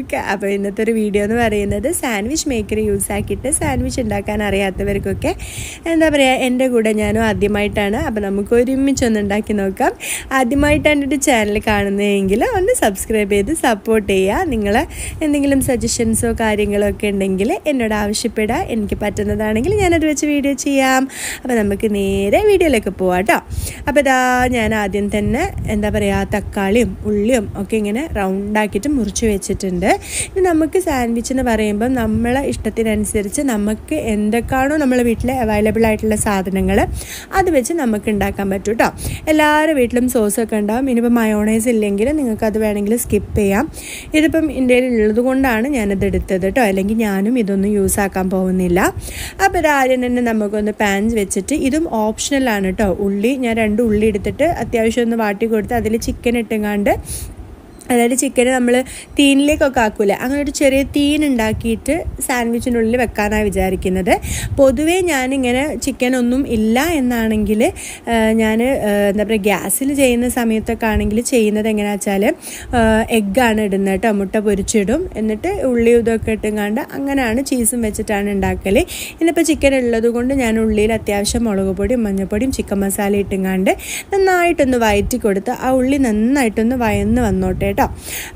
Okay അപ്പോൾ ഇന്നത്തെ ഒരു വീഡിയോ എന്ന് പറയുന്നത് സാൻഡ്വിച്ച് മേക്കർ യൂസ് ആക്കിയിട്ട് സാൻഡ്വിച്ച് ഉണ്ടാക്കാൻ അറിയാത്തവർക്കൊക്കെ എന്താ പറയുക എന്റെ കൂടെ ഞാനും ആദ്യമായിട്ടാണ്. അപ്പോൾ നമുക്ക് ഒരുമിച്ച് ഒന്ന് ഉണ്ടാക്കി നോക്കാം. ആദ്യമായിട്ടാണ് എന്റെ ചാനൽ കാണുന്നതെങ്കിൽ ഒന്ന് സബ്സ്ക്രൈബ് ചെയ്ത് സപ്പോർട്ട് ചെയ്യുക. നിങ്ങൾ എന്തെങ്കിലും സജഷൻസോ കാര്യങ്ങളോ ഒക്കെ ഉണ്ടെങ്കിൽ എന്നോട് ആവശ്യപ്പെടുക. എനിക്ക് പറ്റുന്നതാണെങ്കിൽ ഞാനത് വെച്ച് വീഡിയോ ചെയ്യാം. അപ്പോൾ നമുക്ക് നേരെ വീഡിയോയിലേക്ക് പോവാം കേട്ടോ അപ്പോൾ ഇതാ ഞാൻ ആദ്യം തന്നെ എന്താ പറയുക തക്കാളിയും ഉള്ളിയും ഒക്കെ ഇങ്ങനെ റൗണ്ടാക്കിയിട്ട് മുറിച്ച് വെച്ചിട്ടുണ്ട്. ഇനി നമുക്ക് സാൻഡ്വിച്ച് എന്ന് പറയുമ്പം നമ്മളെ ഇഷ്ടത്തിനനുസരിച്ച് നമുക്ക് എന്തൊക്കെയാണോ നമ്മളെ വീട്ടിൽ അവൈലബിൾ ആയിട്ടുള്ള സാധനങ്ങൾ അത് വെച്ച് നമുക്ക് ഉണ്ടാക്കാൻ പറ്റും കേട്ടോ എല്ലാവരുടെ വീട്ടിലും സോസൊക്കെ ഉണ്ടാവും. ഇനിയിപ്പോൾ മയോണൈസ് ഇല്ലെങ്കിൽ നിങ്ങൾക്ക് അത് വേണമെങ്കിൽ സ്കിപ്പ് ചെയ്യാം. ഇതിപ്പം ഇന്ത്യയിൽ ഉള്ളത് കൊണ്ടാണ് ഞാനത് എടുത്തത് കേട്ടോ അല്ലെങ്കിൽ ഞാനും ഇതൊന്നും യൂസ് ആക്കാൻ പോകുന്നില്ല. അപ്പോൾ ഇതാദ്യം തന്നെ നമുക്കൊന്ന് പാൻസ് വെച്ചിട്ട് ഇതും ഓപ്ഷണലാണ് കേട്ടോ ഉള്ളി ഞാൻ രണ്ട് ഉള്ളി എടുത്തിട്ട് അത്യാവശ്യം ഒന്ന് വാട്ടി കൊടുത്ത് അതിൽ ചിക്കൻ ഇട്ടുങ്ങാണ്ട് അതായത് ചിക്കന് നമ്മൾ തീനിലേക്കൊക്കെ ആക്കൂല? അങ്ങനെ ഒരു ചെറിയ തീൻ ഉണ്ടാക്കിയിട്ട് സാൻഡ്വിച്ചിന്റെ ഉള്ളിൽ വെക്കാനാണ് വിചാരിക്കുന്നത്. പൊതുവേ ഞാനിങ്ങനെ ചിക്കനൊന്നും ഇല്ല എന്നാണെങ്കിൽ ഞാൻ എന്താ പറയുക ഗ്യാസിൽ ചെയ്യുന്ന സമയത്തൊക്കെ ആണെങ്കിൽ ചെയ്യുന്നത് എങ്ങനെയാണെന്ന് വെച്ചാൽ എഗ്ഗാണ് ഇടുന്നത് കേട്ടോ. മുട്ട പൊരിച്ചിടും. എന്നിട്ട് ഉള്ളി ഇതൊക്കെ ഇട്ടുങ്ങാണ്ട് അങ്ങനെയാണ് ചീസും വെച്ചിട്ടാണ് ഉണ്ടാക്കൽ ഇന്നിപ്പോൾ ചിക്കൻ ഉള്ളത് കൊണ്ട് ഞാൻ ഉള്ളിയിൽ അത്യാവശ്യം മുളക് പൊടിയും മഞ്ഞൾപ്പൊടിയും ചിക്കൻ മസാല ഇട്ടുങ്ങാണ്ട് നന്നായിട്ടൊന്ന് വയറ്റി കൊടുത്ത് ആ ഉള്ളി നന്നായിട്ടൊന്ന് വയന്ന് വന്നോട്ടെ കേട്ടോ.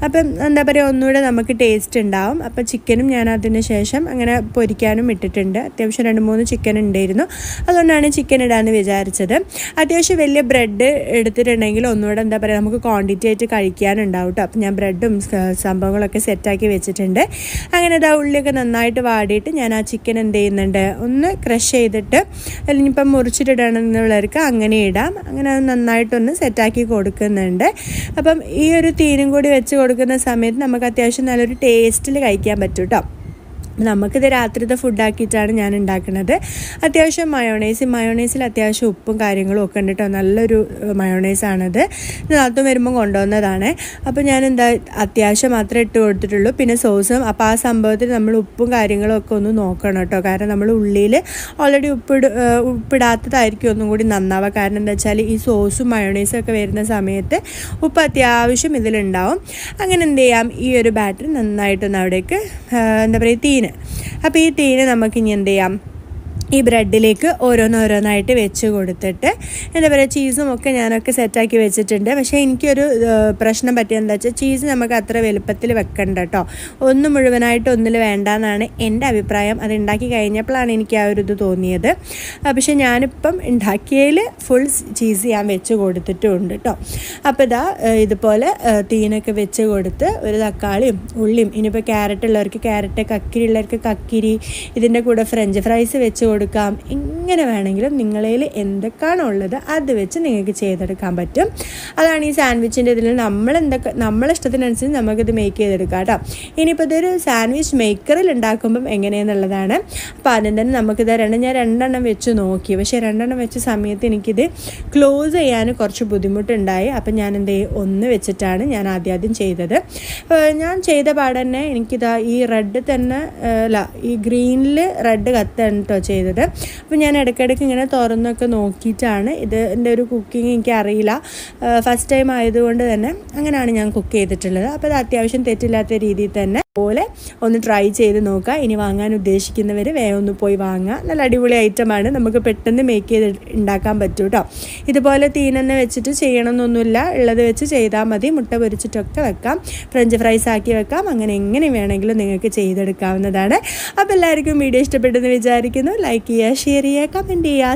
അപ്പം എന്താ പറയുക ഒന്നുകൂടെ നമുക്ക് ടേസ്റ്റ് ഉണ്ടാവും. അപ്പോൾ ചിക്കനും ഞാൻ അതിന് ശേഷം അങ്ങനെ പൊരിക്കാനും ഇട്ടിട്ടുണ്ട്. അത്യാവശ്യം രണ്ട് മൂന്ന് ചിക്കൻ ഉണ്ടായിരുന്നു. അതുകൊണ്ടാണ് ചിക്കൻ ഇടാമെന്ന് വിചാരിച്ചത്. അത്യാവശ്യം വലിയ ബ്രെഡ് എടുത്തിട്ടുണ്ടെങ്കിൽ ഒന്നുകൂടെ എന്താ പറയുക നമുക്ക് ക്വാണ്ടിറ്റി ആയിട്ട് കഴിക്കാനുണ്ടാവും കേട്ടോ. അപ്പം ഞാൻ ബ്രെഡും സംഭവങ്ങളൊക്കെ സെറ്റാക്കി വെച്ചിട്ടുണ്ട്. അങ്ങനെ ഇതാ ഉള്ളിയൊക്കെ നന്നായിട്ട് വാടിയിട്ട് ഞാൻ ആ ചിക്കൻ എന്ത് ചെയ്യുന്നുണ്ട് ഒന്ന് ക്രഷ് ചെയ്തിട്ട് അല്ലെങ്കിൽ ഇപ്പം മുറിച്ചിട്ടിടണമെന്നുള്ളവർക്ക് അങ്ങനെ ഇടാം. അങ്ങനെ നന്നായിട്ടൊന്ന് സെറ്റാക്കി കൊടുക്കുന്നുണ്ട്. അപ്പം ഈ ഒരു തീനും കൂടി വെച്ച് കൊടുക്കുന്ന സമയത്ത് നമുക്ക് അത്യാവശ്യം നല്ലൊരു ടേസ്റ്റിൽ കഴിക്കാൻ പറ്റും കേട്ടോ നമുക്കിത് രാത്രിത്തെ ഫുഡാക്കിയിട്ടാണ് ഞാൻ ഉണ്ടാക്കുന്നത് അത്യാവശ്യം മയോണൈസ് മയോണൈസിൽ അത്യാവശ്യം ഉപ്പും കാര്യങ്ങളും ഒക്കെ ഉണ്ട് കേട്ടോ നല്ലൊരു മയോണൈസാണത് നാത്തും വരുമ്പം കൊണ്ടുവന്നതാണ്. അപ്പോൾ ഞാൻ എന്താ അത്യാവശ്യം മാത്രമേ ഇട്ട് കൊടുത്തിട്ടുള്ളൂ. പിന്നെ സോസും അപ്പോൾ ആ സംഭവത്തിൽ നമ്മൾ ഉപ്പും കാര്യങ്ങളും ഒക്കെ ഒന്ന് നോക്കണം കേട്ടോ കാരണം നമ്മൾ ഉള്ളിയിൽ ഓൾറെഡി ഉപ്പിട ഉപ്പിടാത്തതായിരിക്കും ഒന്നും കൂടി നന്നാവുക കാരണം എന്താ വെച്ചാൽ ഈ സോസും മയോണൈസും ഒക്കെ വരുന്ന സമയത്ത് ഉപ്പ് അത്യാവശ്യം ഇതിലുണ്ടാവും. അങ്ങനെ എന്ത് ചെയ്യാം? ഈ ഒരു ബാറ്റർ നന്നായിട്ടൊന്ന് അവിടേക്ക് എന്താ പറയുക തീന് അപ്പോൾ ഈ ടീനെ നമുക്കിനി എന്ത് ചെയ്യാം? ഈ ബ്രെഡിലേക്ക് ഓരോന്നോരോന്നായിട്ട് വെച്ച് കൊടുത്തിട്ട് എന്താ പറയുക ചീസും ഒക്കെ ഞാനൊക്കെ സെറ്റാക്കി വെച്ചിട്ടുണ്ട്. പക്ഷേ എനിക്കൊരു പ്രശ്നം പറ്റിയത് എന്താ വെച്ചാൽ ചീസ് നമുക്ക് അത്ര വലുപ്പത്തിൽ വെക്കണ്ട കേട്ടോ ഒന്ന് മുഴുവനായിട്ട് ഒന്നിൽ വേണ്ടെന്നാണ് എന്റെ അഭിപ്രായം. അത് ഉണ്ടാക്കി കഴിഞ്ഞപ്പോഴാണ് എനിക്ക് ആ ഒരു ഇത് തോന്നിയത്. പക്ഷേ ഞാനിപ്പം ഉണ്ടാക്കിയതിൽ ഫുൾ ചീസ് ഞാൻ വെച്ച് കൊടുത്തിട്ടുണ്ട് കേട്ടോ അപ്പോൾ ഇതാ ഇതുപോലെ തീനൊക്കെ വെച്ച് കൊടുത്ത് ഒരു തക്കാളിയും ഉള്ളിയും ഇനിയിപ്പോൾ ക്യാരറ്റ് ഉള്ളവർക്ക് ക്യാരറ്റ് കക്കിരി ഉള്ളവർക്ക് കക്കിരി ഇതിന്റെ കൂടെ ഫ്രഞ്ച് ഫ്രൈസ് വെച്ച് കൊടുക്കാം എങ്ങനെ വേണമെങ്കിലും നിങ്ങളതിൽ എന്തൊക്കെയാണോ ഉള്ളത് അത് വെച്ച് നിങ്ങൾക്ക് ചെയ്തെടുക്കാൻ പറ്റും. അതാണ് ഈ സാൻഡ്വിച്ചിന്റെ ഇതിൽ നമ്മൾ എന്തൊക്കെ നമ്മളെ ഇഷ്ടത്തിനനുസരിച്ച് നമുക്കിത് മേക്ക് ചെയ്തെടുക്കാം കേട്ടോ. ഇനിയിപ്പോൾ ഇതൊരു സാൻഡ്വിച്ച് മേക്കറിൽ ഉണ്ടാക്കുമ്പം എങ്ങനെയെന്നുള്ളതാണ്. അപ്പോൾ ആദ്യം തന്നെ നമുക്കിത് രണ്ട് ഞാൻ രണ്ടെണ്ണം വെച്ച് നോക്കി. പക്ഷേ രണ്ടെണ്ണം വെച്ച സമയത്ത് എനിക്കിത് ക്ലോസ് ചെയ്യാൻ കുറച്ച് ബുദ്ധിമുട്ടുണ്ടായി. അപ്പം ഞാൻ എന്ത് ഒന്ന് വെച്ചിട്ടാണ് ഞാൻ ആദ്യം ആദ്യം ചെയ്തത്. ഞാൻ ചെയ്ത പാടെ തന്നെ എനിക്കിതാ ഈ റെഡ് തന്നെ അല്ല ഈ ഗ്രീനിൽ റെഡ് കത്താണ് കേട്ടോ ചെയ്തത്. അപ്പോൾ ഞാൻ ഇടയ്ക്കിടയ്ക്ക് ഇങ്ങനെ തുറന്നൊക്കെ നോക്കിയിട്ടാണ് ഇത് എന്റെ ഒരു കുക്കിംഗ് എനിക്ക് അറിയില്ല ഫസ്റ്റ് ടൈം ആയതുകൊണ്ട് തന്നെ അങ്ങനെയാണ് ഞാൻ കുക്ക് ചെയ്തിട്ടുള്ളത്. അപ്പോൾ അത് അത്യാവശ്യം തെറ്റില്ലാത്ത രീതിയിൽ തന്നെ പോലെ ഒന്ന് ട്രൈ ചെയ്ത് നോക്കുക. ഇനി വാങ്ങാൻ ഉദ്ദേശിക്കുന്നവർ വേഗം ഒന്ന് പോയി വാങ്ങുക. നല്ല അടിപൊളി ഐറ്റമാണ് നമുക്ക് പെട്ടെന്ന് മേക്ക് ചെയ്ത് ഉണ്ടാക്കാൻ പറ്റും കേട്ടോ ഇതുപോലെ തീനെണ്ണ വെച്ചിട്ട് ചെയ്യണമെന്നൊന്നുമില്ല. ഉള്ളത് വെച്ച് ചെയ്താൽ മതി. മുട്ട പൊരിച്ചിട്ടൊക്കെ വെക്കാം. ഫ്രഞ്ച് ഫ്രൈസ് ആക്കി വെക്കാം. അങ്ങനെ എങ്ങനെ വേണമെങ്കിലും നിങ്ങൾക്ക് ചെയ്തെടുക്കാവുന്നതാണ്. അപ്പോൾ എല്ലാവർക്കും വീഡിയോ ഇഷ്ടപ്പെട്ടെന്ന് വിചാരിക്കുന്നു. ലൈക്ക് ചെയ്യുക ഷെയർ ചെയ്യുക കമന്റ് ചെയ്യുക.